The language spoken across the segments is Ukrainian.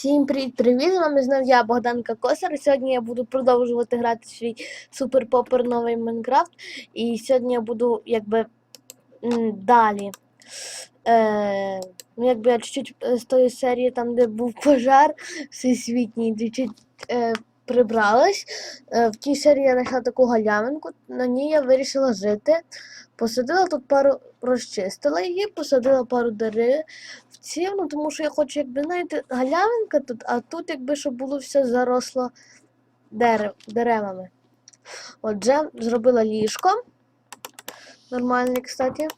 Всім привіт-привіт! З вами знов я Богданка Косар. Сьогодні я буду продовжувати грати свій супер-попер новий Майнкрафт. І сьогодні я буду якби далі. Е, ну, якби я чуть-чуть е, з тої серії, там, де був пожар всесвітній, чуть-чуть е, прибралась. Е, в тій серії я знайшла таку галявинку, на ній я вирішила жити. Посадила тут пару, розчистила її, посадила пару дерев ців, ну тому що я хочу, якби, знаєте, галявинка тут, а тут, якби, щоб було все заросло дерев, деревами. Отже, зробила ліжко. Нормальне, кстати.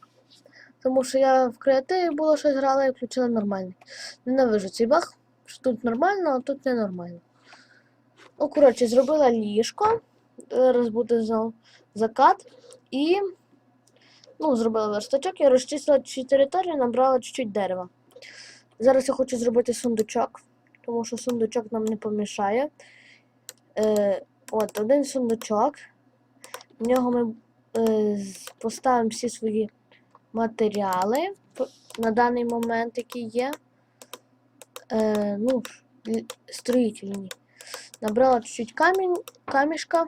Тому що я в креативі було щось грала і включила нормальне. Ненавижу цей баг, що тут нормально, а тут ненормально. Ну, коротше, зробила ліжко. Зараз буде знову закат. І. Ну, зробила верстачок, я розчистила чуть територію, набрала чуть-чуть дерева. Зараз я хочу зробити сундучок, тому що сундучок нам не помішає. Е, От, один сундучок. В нього ми е, поставимо всі свої матеріали на даний момент, які є. Е, ну, строїтельні. Набрала чуть-чуть камінь, камішка.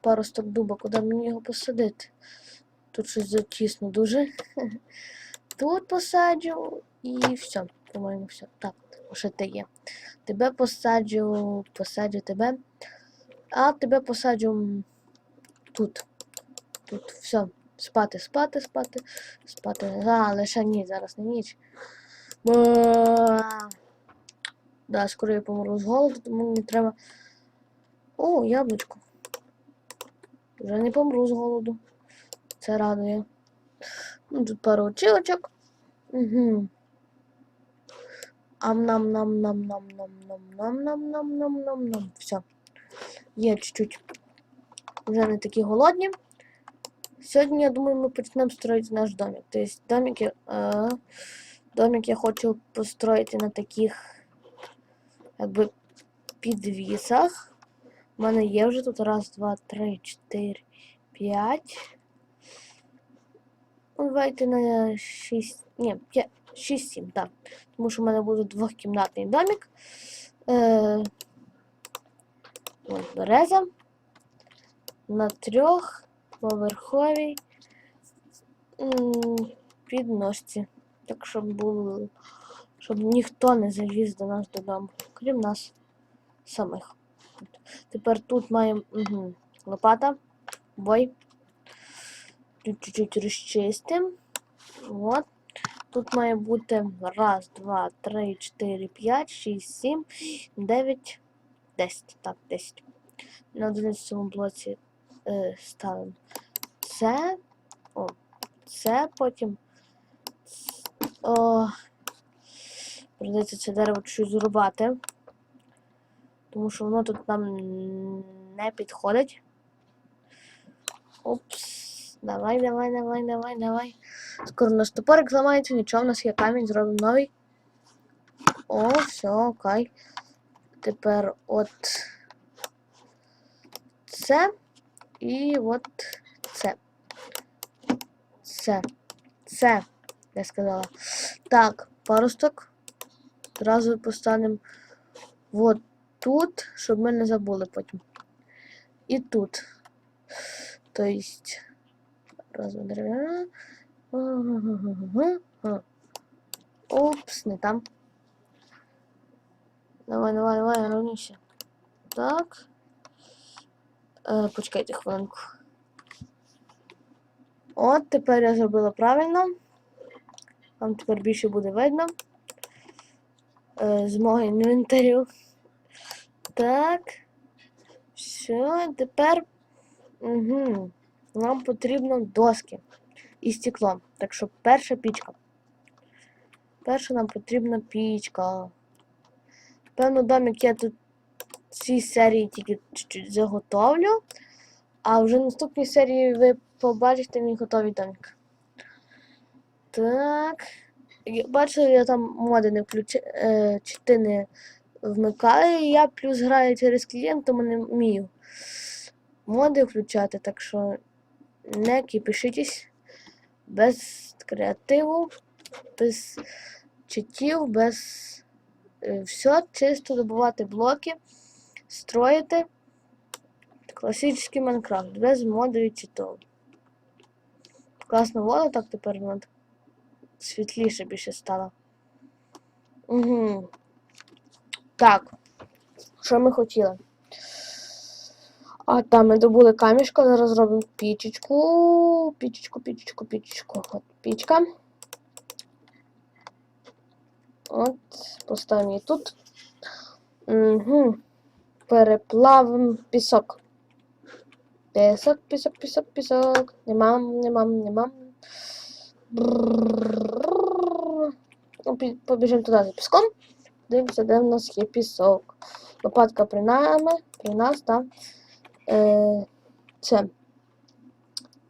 Пару сток дуба, куди мені його посадити. Тут щось затісно дуже. Тут посаджу і все. По-моєму, все. Так, ще ти є. Тебе посаджу, посаджу тебе. А тебе посаджу тут. Тут все. Спати, спати, спати, спати. А, лише ні, зараз не ніч. Ба. Да, скоро я помру з голоду, тому мені треба. О, яблучко. Вже не помру з голоду. Це радує. Ну, тут пару очілочок. Угу. ам нам нам нам нам нам нам нам нам нам нам нам нам Все. Є чуть-чуть. Вже не такі голодні. Сьогодні, я думаю, ми почнемо строїти наш домик. Тобто домик я, е, домик я хочу построїти на таких якби підвісах. У мене є вже тут раз, два, три, чотири, п'ять. Ну, Давайте на 6. Ні, 5, 6-7, так. Тому що в мене буде двохкімнатний домик. Е, от береза. На трьохповерховій м, підножці. Так, щоб було. Щоб ніхто не заліз до нас додому, крім нас самих. Тепер тут маємо угу, лопата, бой. Тут чуть-чуть розчистимо. От. Тут має бути раз, два, три, чотири, п'ять, шість, сім, дев'ять, десять. Так, десять. На 11 блоці е, ставимо це. О, це потім. О, придеться це дерево чуть зрубати. Тому що воно тут нам не підходить. Опс. Давай, давай, давай, давай, давай. Скоро наш топорик зламається, нічого, в нас є камінь, зробимо новий. О, все, окей. Тепер от це і от це. Це. Це, я сказала. Так, паросток. Одразу поставимо от тут, щоб ми не забули потім. І тут. Тобто. Раз, три. Опс, не там. Давай, давай, давай, ровніше. Так. Е, почекайте хвилинку. От, тепер я зробила правильно. Вам тепер більше буде видно. Е, з мого інвентарю. Так. Все, тепер. Угу. Нам потрібно доски і стекло. Так що перша пічка. Перша нам потрібна пічка. Певно, домик я тут в цій серії тільки чуть-чуть заготовлю. А вже наступній серії ви побачите мій готовий домик. Так. Бачили, я там моди не включи, е, чи не вмикаю. Я плюс граю через клієнт, тому не вмію моди включати, так що не кипішитесь без креативу, без читів, без е, все, чисто добувати блоки, строїти класичний Майнкрафт без моду і читов. Класно воно так тепер над світліше більше стало. Угу. Так, що ми хотіли? А там ми добули камішка, зараз зробимо пічечку. Пічечку, пічечку, пічечку. От пічка. От, поставимо її тут. Угу. Переплавимо пісок. Пісок, пісок, пісок, пісок. Нема, нема, нема. Ну, побіжимо туди за піском. Дивимося, де в нас є пісок. Лопатка при нами, при нас, так. Да? Е, це.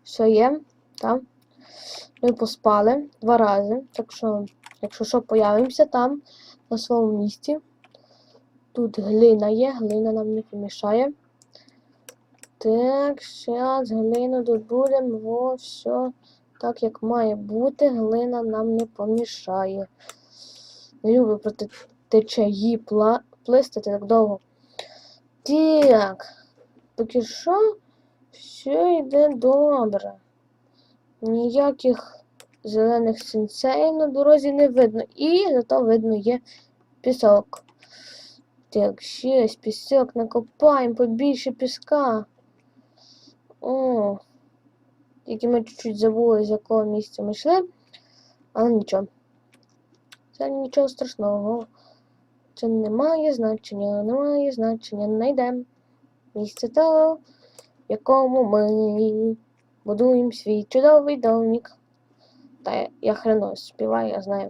Все є, так. Ми поспали два рази. Так що, якщо що, появимося там, на своєму місці. Тут глина є, глина нам не помішає. Так, зараз глину добудемо, во, все так, як має бути, глина нам не помішає. Не люблю проти течії пла... плисти так довго. Так, поки що все йде добре. Ніяких зелених сенсеїв на дорозі не видно. І зато видно є пісок. Так, щось, пісок накопаємо, побільше піска. О, тільки ми чуть-чуть забули, з якого місця ми йшли, але нічого. Це нічого страшного. Це не має значення, не має значення. Найдемо місце того, в якому ми будуємо свій чудовий домик. Та я, я хреново співаю, я знаю.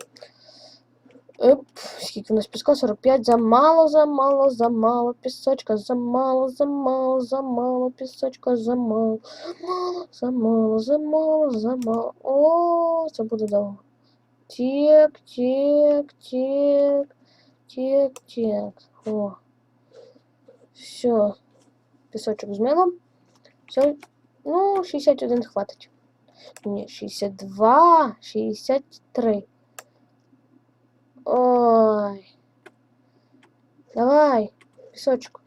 Оп, скільки у нас піска? 45. Замало, замало, замало. Пісочка, замало, замало, замало. Пісочка, замало. Замало, замало, замало. О, це буде довго. Тік, тік, тік. Тік, тік. О. Все. Пісочок змило. Все. Ну, 61 хватить. Ні, 62, 63. Ой. Давай, пісочку.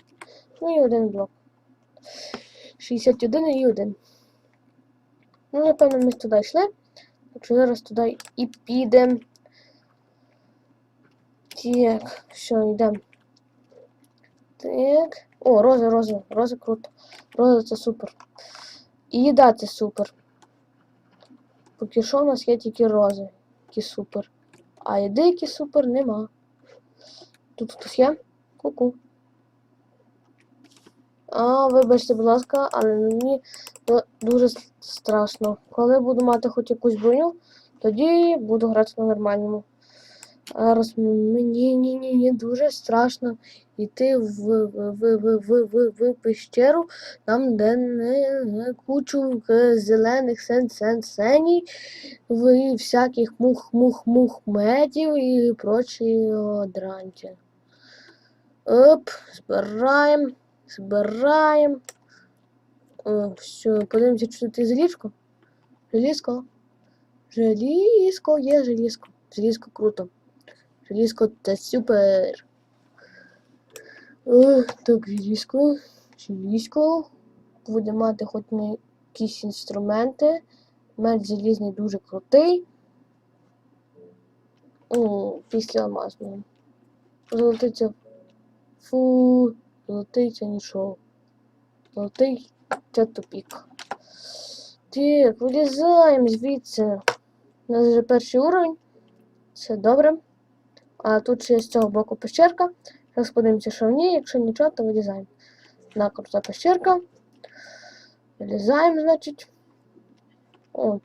Ну і один блок. 61 і один. Ну, напевно, ми туди йшли. Так що зараз туди і підемо. Так, все, йдемо. Так. О, роза, роза, роза круто. Роза це супер. І їда це супер. Поки що у нас є тільки рози, які супер. А їди, які супер, нема. Тут хтось є? Ку-ку. А, вибачте, будь ласка, але мені дуже страшно. Коли буду мати хоч якусь броню, тоді буду грати на нормальному. Зараз мені ні, ні, ні, дуже страшно йти в, в, в, в, в, в, пещеру, там, де не, не кучу е, зелених сен сен сеній, в всяких мух-мух-мух медів і прочі дранті. Оп, збираємо, збираємо. Все, подивимося, чи є залізко. Желізко. Желізко, є желізко. Желізко круто. Желізко це супер. Так, желізко. Желізко. Буде мати хоч не якісь інструменти. Меч залізний дуже крутий. О, після алмазного. Золотиця. Фу, золотиця нічого. Золотий це тупік. Так, вилізаємо звідси. У нас вже перший уровень. Все добре. А тут ще з цього боку пещерка. Зараз подивимося, що в ній. Якщо нічого, то вилізаємо. На крута пещерка. Вилізаємо, значить. О.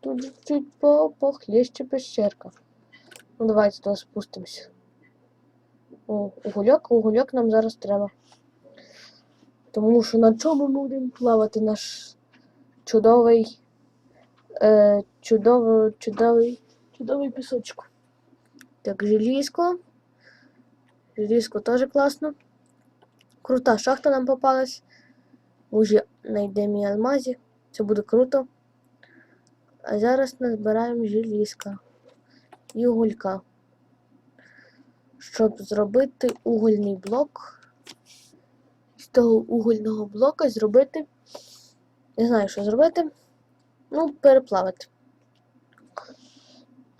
Тут чуть по похлеще пещерка. Ну, давайте туди спустимося. О, угольок, угольок нам зараз треба. Тому що на чому ми будемо плавати наш чудовий, е, чудовий, чудовий, чудовий пісочок. Так, желізко. Желізко теж класно. Крута шахта нам попалась. Уже знайдемо і алмазі. Це буде круто. А зараз назбираємо желізка і уголька. щоб зробити угольний блок. З того угольного блока зробити. Не знаю, що зробити. Ну, переплавити.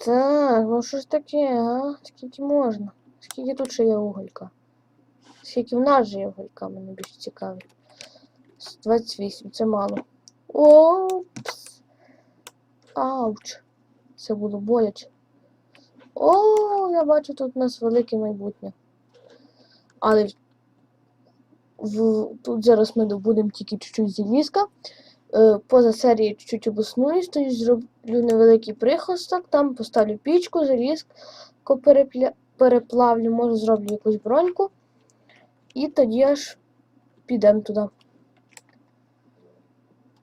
Так, ну що ж таке, а? Скільки можна? Скільки тут ще є уголька? Скільки в нас же є уголька, мене більш цікавить. 28, це мало. Опс. Ауч. Це було боляче. О, я бачу, тут у нас велике майбутнє. Але в, тут зараз ми добудемо тільки чуть-чуть зілізка. Е, поза серією чуть-чуть обоснуюсь, тоді зроблю невеликий прихосток, там поставлю пічку, залізку перепля... переплавлю, може зроблю якусь броньку. І тоді аж підемо туди.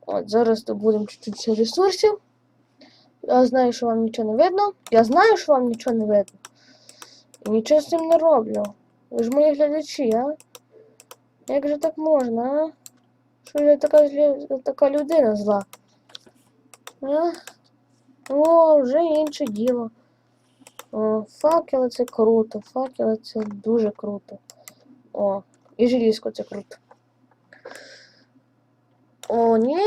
От, зараз добудемо чуть-чуть ресурсів. Я знаю, що вам нічого не видно. Я знаю, що вам нічого не видно. І нічого з цим не роблю. Ви ж мої глядачі, а? Як же так можна, а? Що я така, така людина зла? А? О, вже інше діло. О, факели це круто, факели це дуже круто. О, і желізко це круто. О, ні,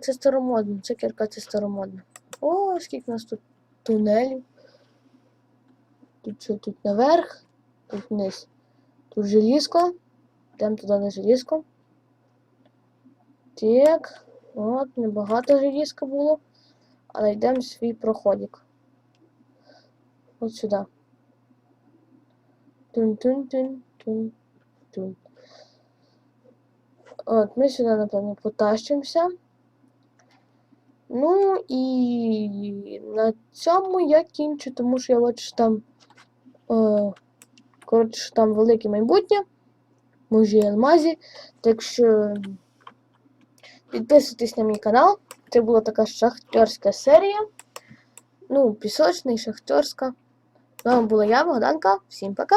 це старомодно, це кірка, це старомодно. О, скільки у нас тут тунелів. Тут що, тут наверх, тут вниз. Тут желізко. Йдемо туди на желізко. Так, от, небагато желізка було. Але йдемо в свій проходик. От сюди. Тун-тун-тун-тун-тун. От, ми сюди, напевно, потащимося. Ну і на цьому я кінчу, тому що я бачу, що там. Е, коротше, що там велике майбутнє. Може, алмазі. Так що підписуйтесь на мій канал. Це була така шахтерська серія. Ну, пісочна і шахтерська. З вами була я, Богданка. Всім пока!